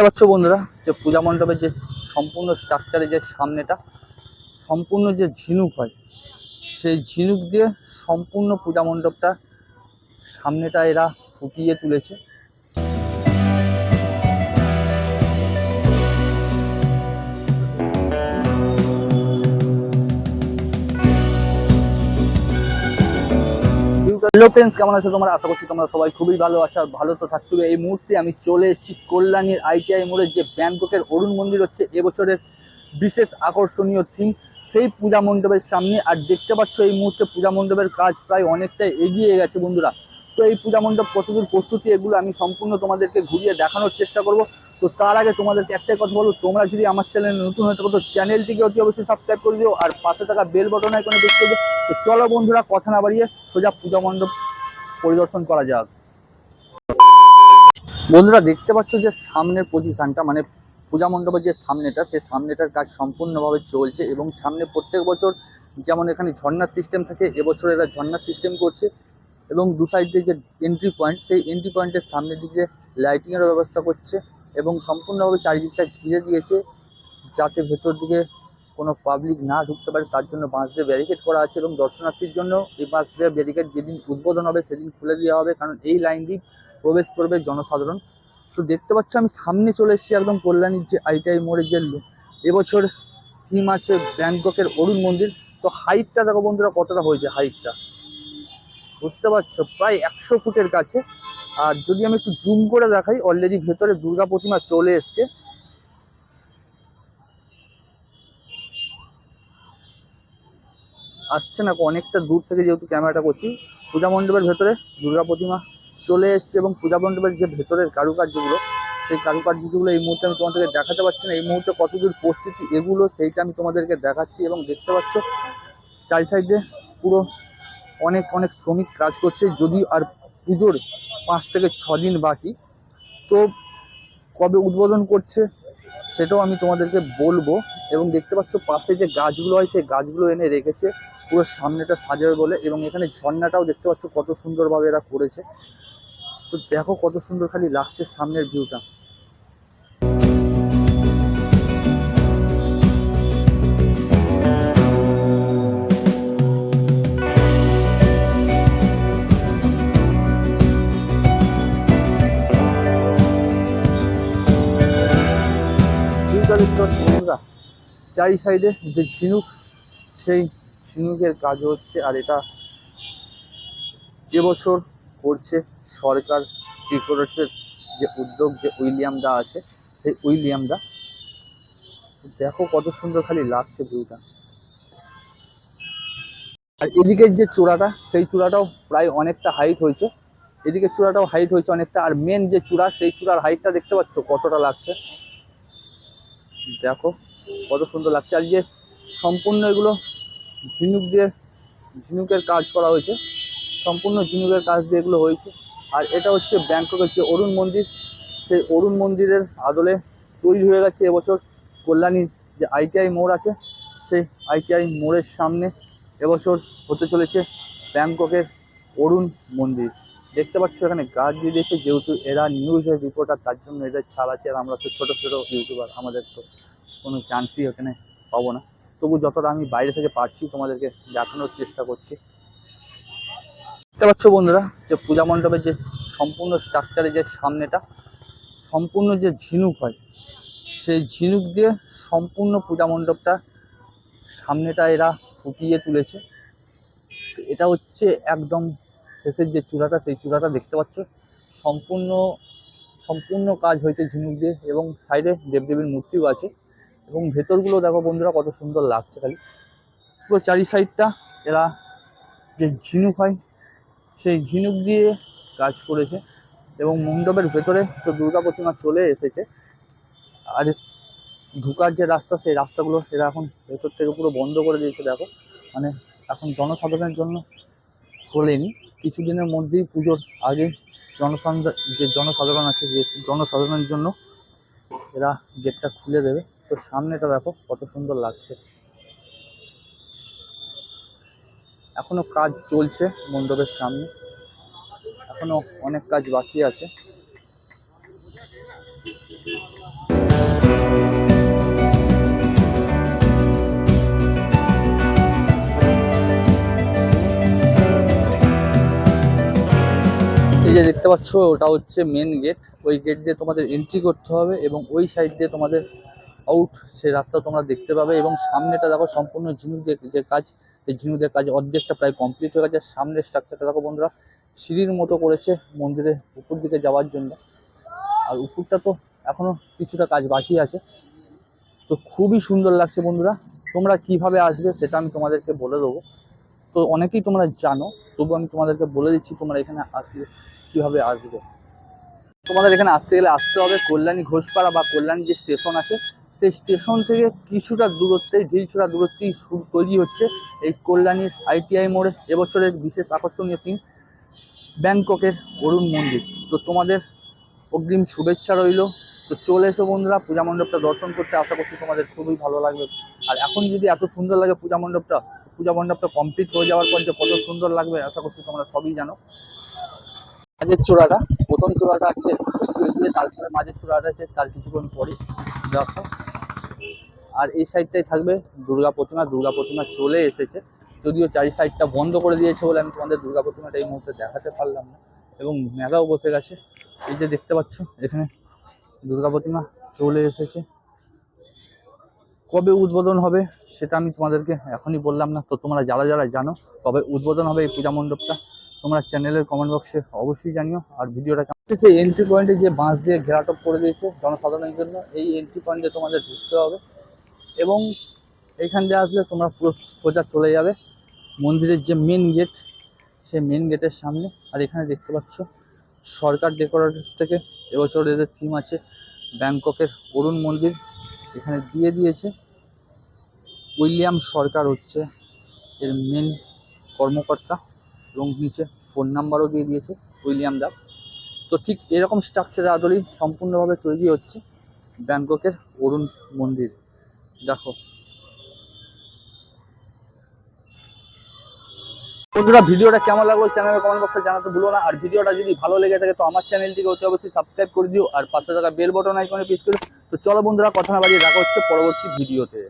দেখতে পাচ্ছ বন্ধুরা, যে পূজা মণ্ডপের যে সম্পূর্ণ স্ট্রাকচারে যে সামনেটা, সম্পূর্ণ যে ঝিনুক হয়, সেই ঝিনুক দিয়ে সম্পূর্ণ পূজা মণ্ডপটা সামনেটা এরা ফুটিয়ে তুলেছে। হ্যালো ফ্রেন্ডস কেমন আছো তোমরা? আশা করছি তোমরা সবাই খুবই ভালো আছো ভালো তো থাকতে হবে এই মুহূর্তে আমি চলে এসেছি কল্যাণীর আইটিআই মোড়ে, যে ব্যাংককের অরুণ মন্দির হচ্ছে। এবছরের বিশেষ আকর্ষণীয় থিম সেই পূজা মণ্ডপের সামনে। আর দেখতে পাচ্ছ এই মুহূর্তে পূজা মণ্ডপের কাজ প্রায় অনেকটাই এগিয়ে গেছে বন্ধুরা। তো এই পূজা মণ্ডপ কতদূর প্রস্তুতি, এগুলো আমি সম্পূর্ণ তোমাদেরকে ঘুরিয়ে দেখানোর চেষ্টা করব। তো তার আগে তোমাদেরকে একটাই কথা বলব, তোমরা যদি আমার চ্যানেলে নতুন হয়ে থাকো, তো চ্যানেলটিকে অতি অবশ্যই সাবস্ক্রাইব করে দিও, আর পাশে থাকা বেল বটন আইকনে দেখতে দিও। তো চলো বন্ধুরা, কথা না বাড়িয়ে সোজা পূজা মণ্ডপ পরিদর্শন করা যাক। বন্ধুরা, দেখতে পাচ্ছ যে সামনের পজিশনটা মানে পূজা মণ্ডপের যে সামনেটা সেই সামনেটার কাজ সম্পূর্ণভাবে চলছে এবং সামনে প্রত্যেক বছর যেমন এখানে ঝর্ণার সিস্টেম থাকে, এবছর এরা ঝর্ণার সিস্টেম করছে এবং দু সাইড দিয়ে যে এন্ট্রি পয়েন্ট সেই এন্ট্রি পয়েন্টের সামনের দিকে লাইটিংয়ের ব্যবস্থা করছে। এবং সম্পূর্ণভাবে চারিদিকটা ঘিরে দিয়েছে যাতে ভেতর দিকে কোনো পাবলিক না ঢুকতে পারে, তার জন্য বাঁশ দিয়ে ব্যারিকেড করা আছে এবং দর্শনার্থীর জন্য এই বাঁশ দিয়ে ব্যারিকেড যেদিন উদ্বোধন হবে সেদিন খুলে দেওয়া হবে। কারণ এই লাইন দিয়ে প্রবেশ করবে জনসাধারণ। তো দেখতে পাচ্ছ, আমি সামনে চলে এসেছি একদম কল্যাণীর যে আইটিআই মোড়ের যে এবছর থিম আছে ব্যাংককের অরুণ মন্দির। তো হাইটটা দেখো বন্ধুরা কতটা হয়েছে হাইটটা বুঝতে পারছ? প্রায় একশো ফুটের কাছে। আর যদি আমি একটু জুম করে দেখাই অলরেডি ভেতরে দুর্গা প্রতিমা চলে এসছে। আসছে না, অনেকটা দূর থেকে যেহেতু ক্যামেরাটা করছি। পূজা মণ্ডপের ভেতরে দুর্গা প্রতিমা চলে এসছে এবং পূজা মণ্ডপের যে ভেতরের কারুকার্যগুলো, সেই কারুকার্যগুলো এই মুহূর্তে আমি তোমাদেরকে দেখাতে পারছি না। এই মুহূর্তে কতদূর প্রস্তুতি এগুলো সেইটা আমি তোমাদেরকে দেখাচ্ছি এবং দেখতে পাচ্ছ চারি সাইডে পুরো অনেক অনেক শ্রমিক কাজ করছে। যদিও আর পুজোর পাঁচ থেকে ছ দিন বাকি। তো কবে উদ্বোধন করছে সেটাও আমি তোমাদেরকে বলব। এবং দেখতে পাচ্ছ পাশে যে গাছগুলো হয়, সেই গাছগুলো এনে রেখেছে। পুরো সামনেটা সাজাবে বলে। এবং এখানে ঝর্ণাটাও দেখতে পাচ্ছ কত সুন্দরভাবে এরা করেছে। তো দেখো কত সুন্দর খালি লাগছে সামনের ভিউটা ভিউটা দেখতে চারি সাইডে যে ঝিনুক, সেই ঝিনুকের কাজ হচ্ছে আর এটা এবছর করছে সরকার। ঠিক যে উদ্যোগ যে উইলিয়ামদা আছে, সেই উইলিয়ামদা দেখো কত সুন্দর খালি লাগছে ভিউটা আর এদিকের যে চূড়াটা, সেই চূড়াটাও প্রায় অনেকটা হাইট হয়েছে। এদিকে চূড়াটাও হাইট হয়েছে অনেকটা। আর মেন যে চূড়া, সেই চূড়ার হাইটটা দেখতে পাচ্ছ কতটা লাগছে। দেখো কত সুন্দর লাগছে। আর যে সম্পূর্ণ এগুলো ঝিনুক দিয়ে, ঝিনুকের কাজ করা হয়েছে। সম্পূর্ণ ঝিনুকের কাজ দিয়ে এগুলো হয়েছে। আর এটা হচ্ছে ব্যাংককের যে অরুণ মন্দির, সেই অরুণ মন্দিরের আদলে তৈরি হয়ে গেছে এবছর কল্যাণীর যে আইটিআই মোড় আছে, সেই আইটিআই মোড়ের সামনে এবছর হতে চলেছে ব্যাংককের অরুণ মন্দির। দেখতে পাচ্ছ এখানে গার্ড দিয়ে দিয়েছে, যেহেতু এরা নিউজের রিপোর্টার তার জন্য এদের ছাড় আছে, আর আমরা তো ছোটো ছোটো ইউটিউবার আমাদের তো কোনো চান্সই এখানে পাবো না। তবু যতটা আমি বাইরে থেকে পারছি, তোমাদেরকে দেখানোর চেষ্টা করছি। দেখতে পাচ্ছ বন্ধুরা, যে পূজা মণ্ডপের যে সম্পূর্ণ স্ট্রাকচারে যে সামনেটা, সম্পূর্ণ যে ঝিনুক হয়, সেই ঝিনুক দিয়ে সম্পূর্ণ পূজা মণ্ডপটা সামনেটা এরা ফুটিয়ে তুলেছে। এটা হচ্ছে একদম শেষের যে চূড়াটা, সেই চূড়াটা দেখতে পাচ্ছ। সম্পূর্ণ সম্পূর্ণ কাজ হয়েছে ঝিনুক দিয়ে এবং সাইডে দেবদেবীর মূর্তিও আছে। এবং ভেতরগুলো দেখো বন্ধুরা কত সুন্দর লাগছে খালি। পুরো চারি সাইডটা এরা যে ঝিনুক হয়, সেই ঝিনুক দিয়ে কাজ করেছে। এবং মণ্ডপের ভেতরে তো দুর্গা প্রতিমা চলে এসেছে। আর ঢুকার যে রাস্তা, সেই রাস্তাগুলো এরা এখন ভেতর থেকে পুরো বন্ধ করে দিয়েছে, দেখো। মানে এখন জনসাধারণের জন্য খোলেনি। কিছুদিনের মধ্যেই পুজোর আগে জনসাধারণ যে জনসাধারণ আছে, যে জনসাধারণের জন্য এরা গেটটা খুলে দেবে। তো সামনেটা দেখো কত সুন্দর লাগছে। এখনও কাজ চলছে মণ্ডপের সামনে। এখনও অনেক কাজ বাকি আছে। এই যে দেখতে পাচ্ছ, ওটা হচ্ছে মেন গেট ওই গেট দিয়ে তোমাদের এন্ট্রি করতে হবে এবং ওই সাইড দিয়ে তোমাদের আউট সে রাস্তা তোমরা দেখতে পাবে এবং সামনেটা দেখো সম্পূর্ণ ঝিনুক যে কাজ, সেই ঝিনুকের কাজ অর্ধেকটা প্রায় কমপ্লিট হয়ে গেছে। সামনের স্ট্রাকচারটা দেখো বন্ধুরা, সিঁড়ির মতো করেছে মন্দিরের উপর দিকে যাওয়ার জন্য। আর উপরটা তো এখনও কিছুটা কাজ বাকি আছে। তো খুবই সুন্দর লাগছে বন্ধুরা। তোমরা কীভাবে আসবে সেটা আমি তোমাদেরকে বলে দেবো। তো অনেকেই তোমরা জানো, তবু আমি তোমাদেরকে বলে দিচ্ছি তোমরা এখানে আসলে কীভাবে আসবে। তোমাদের এখানে আসতে গেলে আসতে হবে কল্যাণী ঘোষপাড়া বা কল্যাণী যে স্টেশন আছে, সেই স্টেশন থেকে কিছুটা দূরত্বে, কিছুটা দূরত্বেই তৈরি হচ্ছে এই কল্যাণীর আইটিআই মোড়ে এবছরের বিশেষ আকর্ষণীয় থিম, ব্যাংককের অরুণ মন্দির। তো তোমাদের অগ্রিম শুভেচ্ছা রইল। তো চলে এসো বন্ধুরা পূজা মণ্ডপটা দর্শন করতে, আশা করছি তোমাদের খুবই ভালো লাগবে। আর এখন যদি এত সুন্দর লাগে পূজা মণ্ডপটা পূজা মণ্ডপটা কমপ্লিট হয়ে যাওয়ার পর যে কত সুন্দর লাগবে, আশা করছি তোমরা সবই জানো। মাঝের চূড়াটা, প্রথম চূড়াটা আছে, তারপরে মাঝের চূড়াটা আছে, তার কিছুক্ষণ পরে দেখো। আর এই সাইডটাই থাকবে দুর্গা প্রতিমা দুর্গা প্রতিমা চলে এসেছে। যদিও চারি সাইডটা বন্ধ করে দিয়েছে বলে আমি তোমাদের দুর্গা প্রতিমাটা এই মুহূর্তে দেখাতে পারলাম না। এবং মেলাও বসে গেছে। এই যে দেখতে পাচ্ছ, এখানে দুর্গা প্রতিমা চলে এসেছে। কবে উদ্বোধন হবে সেটা আমি তোমাদেরকে এখনই বললাম না। তো তোমরা যারা যারা জানো কবে উদ্বোধন হবে এই পূজা মণ্ডপটা, তোমরা চ্যানেলের কমেন্ট বক্সে অবশ্যই জানিও। আর ভিডিওটা সেই এন্ট্রি পয়েন্টে যে বাঁশ দিয়ে ঘেরাটপ করে দিয়েছে জনসাধারণের জন্য, এই এন্ট্রি পয়েন্টে তোমাদের ঢুকতে হবে। এবং এইখান দিয়ে আসলে তোমরা পুরো সোজা চলে যাবে মন্দিরের যে মেন গেট সেই মেন গেটের সামনে। আর এখানে দেখতে পাচ্ছ সরকার ডেকোরেটরস থেকে এবছর এদের থিম আছে ব্যাংককের অরুণ মন্দির। এখানে দিয়ে দিয়েছে। উইলিয়াম সরকার হচ্ছে এর মেন কর্মকর্তা এবং নিচে ফোন নাম্বারও দিয়ে দিয়েছে উইলিয়াম দা। তো ঠিক এরকম স্ট্রাকচারের আদলেই সম্পূর্ণভাবে তৈরি হচ্ছে ব্যাংককের অরুণ মন্দির। দেখো। বন্ধুরা, ভিডিওটা কেমন লাগল চ্যানেলের কমেন্ট বক্সে জানাতে ভুলো না। আর ভিডিওটা যদি ভালো লেগে থাকে তো আমার চ্যানেলটিকে অতি অবশ্যই সাবস্ক্রাইব করে দিও। আর পাশে থাকা বেল বটন আইকনে প্রেস করে তো চলো বন্ধুরা কথা না বাড়িয়ে দেখা হচ্ছে পরবর্তী ভিডিওতে।